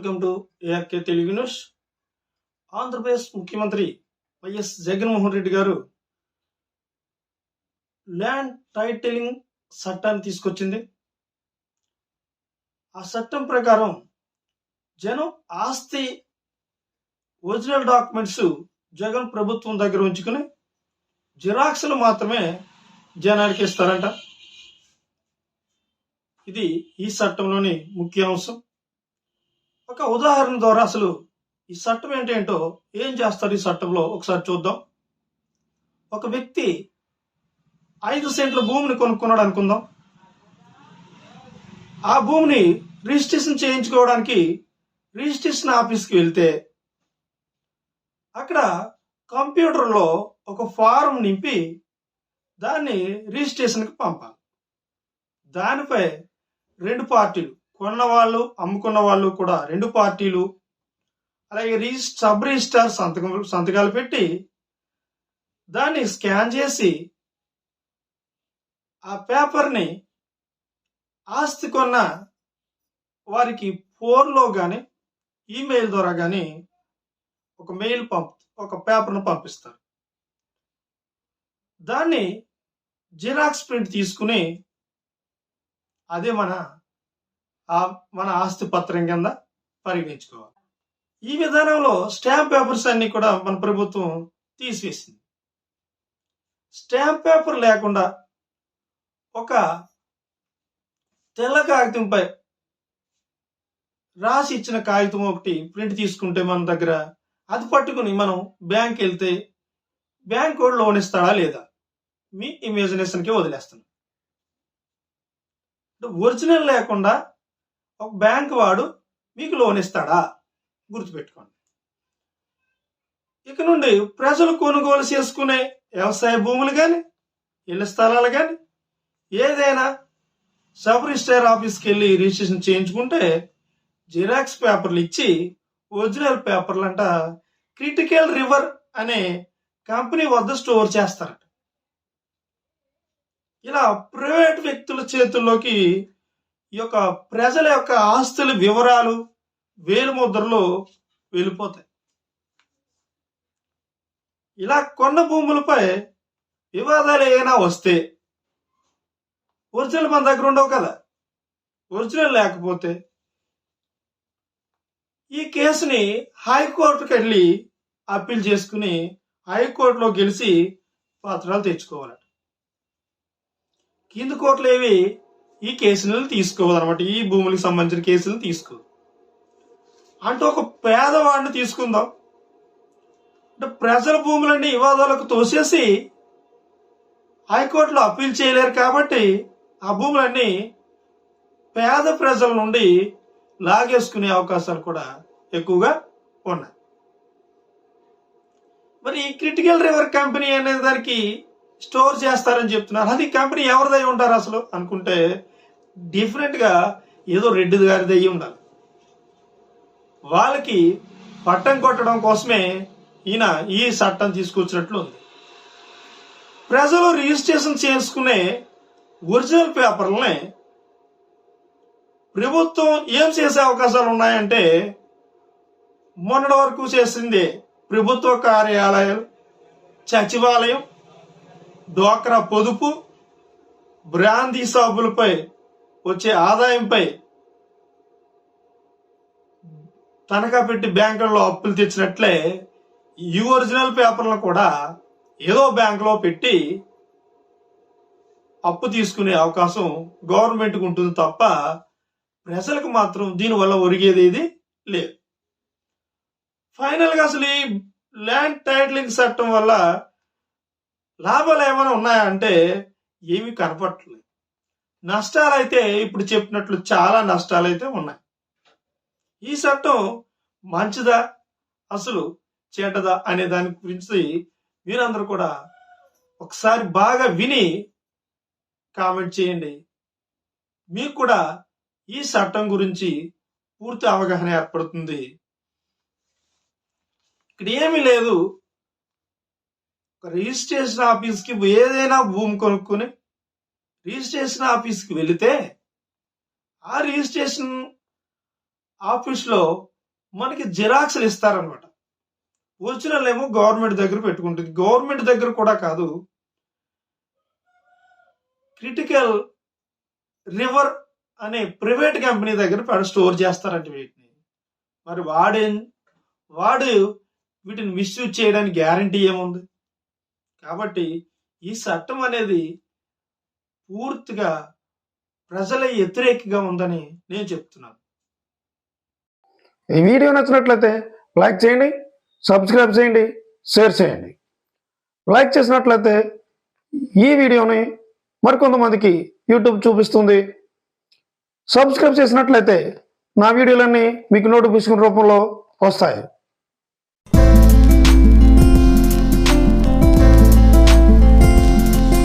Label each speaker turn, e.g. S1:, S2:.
S1: Welcome to ARK Telugu news. Andhra Pradesh ముఖ్యమంత్రి YS Jaganmohan Reddy గారు land titling చట్టాన్ని తీసుకొచ్చింది. ఆ చట్టం ప్రకారం జనం ఆస్తి ఒరిజినల్ డాక్యుమెంట్స్ జగన్ ప్రభుత్వం దగ్గర ఉంచుకుని జిరాక్స్లు మాత్రమే జనానికి ఇస్తారంట. ఇది ఈ చట్టంలోని ముఖ్య అంశం. ఒక ఉదాహరణ ద్వారా అసలు ఈ చట్టం ఏంటేంటో ఏం చేస్తారు ఈ చట్టంలో? ఒకసారి చూద్దాం. ఒక వ్యక్తి ఐదు సెంట్ల భూమిని కొనుక్కున్నాడు అనుకుందాం. ఆ భూమిని రిజిస్ట్రేషన్ చేయించుకోవడానికి రిజిస్ట్రేషన్ ఆఫీస్కి వెళ్తే అక్కడ కంప్యూటర్లో ఒక ఫారం నింపి దాన్ని రిజిస్ట్రేషన్కి పంపాలి. దానిపై రెండు పార్టీలు కొన్న వాళ్ళు అమ్ముకున్న వాళ్ళు కూడా రెండు పార్టీలు అలాగే రిజిస్ సబ్ రిజిస్టార్ సంతకం సంతకాలు పెట్టి దాన్ని స్కాన్ చేసి ఆ పేపర్ని ఆస్తి కొన్న వారికి ఫోన్లో కానీ ఈమెయిల్ ద్వారా కానీ ఒక మెయిల్ పంప్ ఒక పేపర్ను పంపిస్తారు. దాన్ని జిరాక్స్ ప్రింట్ తీసుకుని అదే మన మన ఆస్తి పత్రం కింద పరిగణించుకోవాలి. ఈ విధానంలో స్టాంప్ పేపర్స్ అన్ని కూడా మన ప్రభుత్వం తీసివేసింది. స్టాంప్ పేపర్ లేకుండా ఒక తెల్ల కాగితంపై రాసి ఇచ్చిన కాగితం ఒకటి ప్రింట్ తీసుకుంటే మన దగ్గర అది పట్టుకుని మనం బ్యాంక్ వెళ్తే బ్యాంక్ కూడా లోన్ ఇస్తాడా లేదా? మీ ఇమాజినేషన్కి వదిలేస్తున్నాం. ఒరిజినల్ లేకుండా ఒక బ్యాంక్ వాడు మీకు లోన్ ఇస్తాడా? గుర్తుపెట్టుకోండి. ఇక నుండి ప్రజలు కొనుగోలు చేసుకునే వ్యవసాయ భూములు కానీ ఇళ్ళ స్థలాలు కానీ ఏదైనా సబ్ రిజిస్టర్ ఆఫీస్కి వెళ్ళి రిజిస్ట్రేషన్ చేయించుకుంటే జిరాక్స్ పేపర్లు ఇచ్చి ఒరిజినల్ పేపర్లు అంట క్రిటికల్ రివర్ అనే కంపెనీ వద్ద స్టోర్ చేస్తారట. ఇలా ప్రైవేట్ వ్యక్తుల చేతుల్లోకి ఈ యొక్క ప్రజల యొక్క ఆస్తుల వివరాలు వేలు ముద్రలు వెళ్ళిపోతాయి. ఇలా కొన్న భూములపై వివాదాలు ఏమైనా వస్తే ఒరిజినల్ మన దగ్గర ఉండవు కదా? ఒరిజినల్ లేకపోతే ఈ కేసుని హైకోర్టుకి వెళ్ళి అప్పీల్ చేసుకుని హైకోర్టులో గెలిచి పత్రాలు తెచ్చుకోవాలట. కింది కోర్టులు ఏవి ఈ కేసులను తీసుకోవాలన్నమాట ఈ భూములకు సంబంధించిన కేసులను తీసుకో అంటే ఒక పేదవాడిని తీసుకుందాం. అంటే ప్రజల భూములన్నీ వివాదాలకు తోసేసి హైకోర్టులో అప్పీల్ చేయలేరు కాబట్టి ఆ భూములన్నీ పేద ప్రజల నుండి లాగేసుకునే అవకాశాలు కూడా ఎక్కువగా ఉన్నాయి. మరి ఈ క్రిటికల్ రివర్ కంపెనీ అనే దానికి స్టోర్ చేస్తారని చెప్తున్నారు. అది కంపెనీ ఎవరిదై ఉంటారు అసలు? అనుకుంటే డిఫరెంట్గా ఏదో రెడ్డి గారిది అయ్యి ఉండాలి. వాళ్ళకి పట్టం కొట్టడం కోసమే ఈయన ఈ చట్టం తీసుకొచ్చినట్లు ఉంది. ప్రజలు రిజిస్ట్రేషన్ చేసుకునే ఒరిజినల్ పేపర్లని ప్రభుత్వం ఏం చేసే అవకాశాలు ఉన్నాయంటే మొన్నటి వరకు చేసింది ప్రభుత్వ కార్యాలయాలు సచివాలయం డ్వాక్రా పొదుపు బ్రాందీ షాపులపై వచ్చే ఆదాయంపై తనఖా పెట్టి బ్యాంకుల్లో అప్పులు తెచ్చినట్లే ఈ ఒరిజినల్ పేపర్లు కూడా ఏదో బ్యాంకులో పెట్టి అప్పు తీసుకునే అవకాశం గవర్నమెంట్కి ఉంటుంది తప్ప ప్రజలకు మాత్రం దీనివల్ల ఒరిగేది ఇది లేదు. ఫైనల్గా అసలు ఈ ల్యాండ్ టైటిలింగ్ చట్టం వల్ల లాభాలు ఏమైనా ఉన్నాయా అంటే ఏమీ కనపడట్లేదు. నష్టాలు అయితే ఇప్పుడు చెప్పినట్లు చాలా నష్టాలు అయితే ఉన్నాయి. ఈ చట్టం మంచిదా అసలు చేటదా అనే దాని గురించి మీరందరూ కూడా ఒకసారి బాగా విని కామెంట్ చేయండి. మీకు కూడా ఈ చట్టం గురించి పూర్తి అవగాహన ఏర్పడుతుంది. ఇక్కడ ఏమీ లేదు. రిజిస్ట్రేషన్ ఆఫీస్కి ఏదైనా భూమి కొనుక్కొని రిజిస్ట్రేషన్ ఆఫీస్కి వెళితే ఆ రిజిస్ట్రేషన్ ఆఫీస్లో మనకి జిరాక్స్లు ఇస్తారనమాట ఒరిజినల్ ఏమో గవర్నమెంట్ దగ్గర పెట్టుకుంటుంది. గవర్నమెంట్ దగ్గర కూడా కాదు. క్రిటికల్ రివర్ అనే ప్రైవేట్ కంపెనీ దగ్గర స్టోర్ చేస్తారంట వీటిని. మరి వాడే వాడు వీటిని మిస్యూజ్ చేయడానికి గ్యారంటీ ఏముంది? కాబట్టి ఈ చట్టం అనేది పూర్తిగా ప్రజల వ్యతిరేకంగా ఉందని నేను చెప్తున్నాను.
S2: ఈ వీడియో నచ్చినట్లయితే లైక్ చేయండి సబ్స్క్రైబ్ చేయండి షేర్ చేయండి. లైక్ చేసినట్లయితే ఈ వీడియోని మరికొంతమందికి యూట్యూబ్ చూపిస్తుంది. సబ్స్క్రైబ్ చేసినట్లయితే నా వీడియోలన్నీ మీకు నోటిఫికేషన్ రూపంలో వస్తాయి.